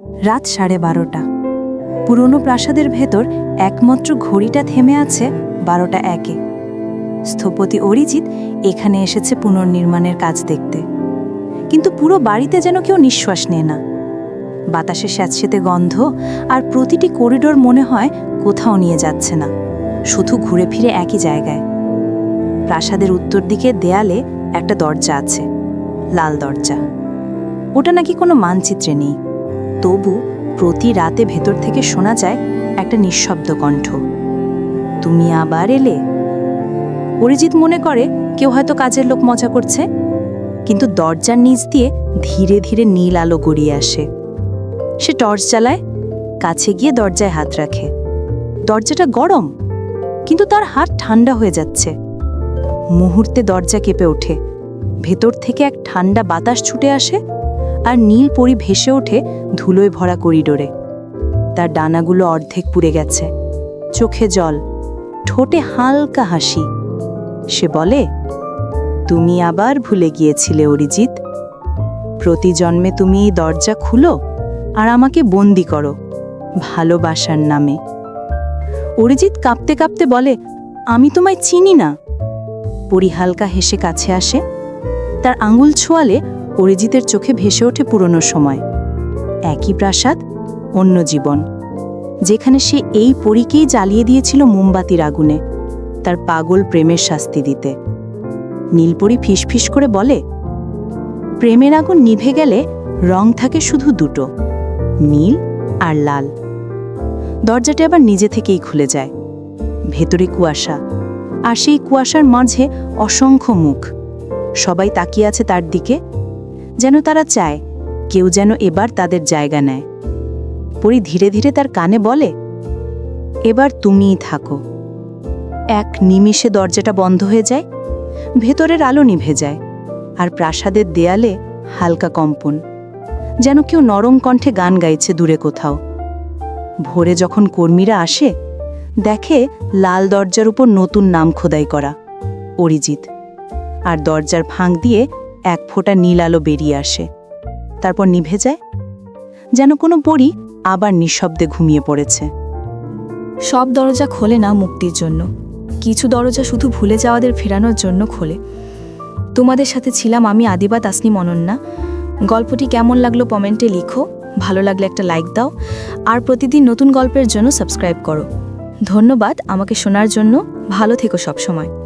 রাত সাড়ে বারোটা। পুরনো প্রাসাদের ভেতর একমাত্র ঘড়িটা থেমে আছে বারোটা একে। স্থপতি অরিজিৎ এখানে এসেছে পুনর্নির্মাণের কাজ দেখতে। কিন্তু পুরো বাড়িতে যেন কেউ নিঃশ্বাস নেয় না। বাতাসে স্যাঁতসেতে গন্ধ আর প্রতিটি করিডোর মনে হয় কোথাও নিয়ে যাচ্ছে না, শুধু ঘুরে ফিরে একই জায়গায়। প্রাসাদের উত্তর দিকে দেয়ালে একটা দরজা আছে, লাল দরজা। ওটা নাকি কোনো মানচিত্রে নেই। তবু প্রতি রাতে ভেতর থেকে শোনা যায় একটা নিঃশব্দ কণ্ঠ। তুমি আবার এলে? অরিজিৎ মনে করে কেউ হয়তো কাজের লোক মজা করছে, কিন্তু দরজার নিচ দিয়ে ধীরে ধীরে নীল আলো গড়িয়ে আসে। সে টর্চ জ্বালায়, কাছে গিয়ে দরজায় হাত রাখে। দরজাটা গরম, কিন্তু তার হাত ঠান্ডা হয়ে যাচ্ছে। মুহূর্তে দরজা কেঁপে ওঠে। ভেতর থেকে এক ঠান্ডা বাতাস ছুটে আসে আর নীল পরি ভেসে ওঠে ধুলোয় ভরা করিডোরে। তার ডানাগুলো অর্ধেক পুড়ে গেছে। চোখে জল, ঠোঁটে হালকা হাসি। সে বলে, তুমি আবার ভুলে গিয়েছিলে, অরিজিৎ। প্রতি জন্মে তুমি এই দরজা খুলো আর আমাকে বন্দি করো, ভালোবাসার নামে। অরিজিৎ কাঁপতে কাঁপতে বলে, আমি তোমায় চিনি না। পরি হালকা হেসে কাছে আসে। তার আঙুল ছোঁয়ালে অরিজিতের চোখে ভেসে ওঠে পুরনো সময়। একই প্রাসাদ, অন্য জীবন। যেখানে সে এই পরীকেই জ্বালিয়ে দিয়েছিল মোমবাতির আগুনে, তার পাগল প্রেমের শাস্তি দিতে। নীলপরি ফিসফিস করে বলে, প্রেমের আগুন নিভে গেলে রং থাকে শুধু দুটো, নীল আর লাল। দরজাটি আবার নিজে থেকেই খুলে যায়। ভেতরে কুয়াশা, আর সেই কুয়াশার মাঝে অসংখ্য মুখ। সবাই তাকিয়ে আছে তার দিকে যেন তারা চায়, কেউ যেন এবার তাদের জায়গা নেয়। পরি ধীরে ধীরে তার কানে বলে, এবার তুমিই থাকো। এক নিমিষে দরজাটা বন্ধ হয়ে যায়, ভেতরের আলো নিভে যায়, আর প্রাসাদের দেয়ালে হালকা কম্পন, যেন কেউ নরম কণ্ঠে গান গাইছে দূরে কোথাও। ভোরে যখন কর্মীরা আসে, দেখে লাল দরজার উপর নতুন নাম খোদাই করা, অরিজিৎ, আর দরজার ফাঁক দিয়ে এক ফোঁটা নীল আলো বেরিয়ে আসে। তারপর নিভে যায়। যেন কোনো পরী আবার নিঃশব্দে ঘুমিয়ে পড়েছে। সব দরজা খোলে না মুক্তির জন্য। কিছু দরজা শুধু ভুলে যাওয়াদের ফেরানোর জন্য খোলে। তোমাদের সাথে ছিলাম আমি, আদিবা, তাসনিম, অনন্যা। গল্পটি কেমন লাগল কমেন্টে লিখো। ভালো লাগলে একটা লাইক দাও। আর প্রতিদিন নতুন গল্পের জন্য সাবস্ক্রাইব করো। ধন্যবাদ আমাকে শোনার জন্য। ভালো থেকো সবসময়।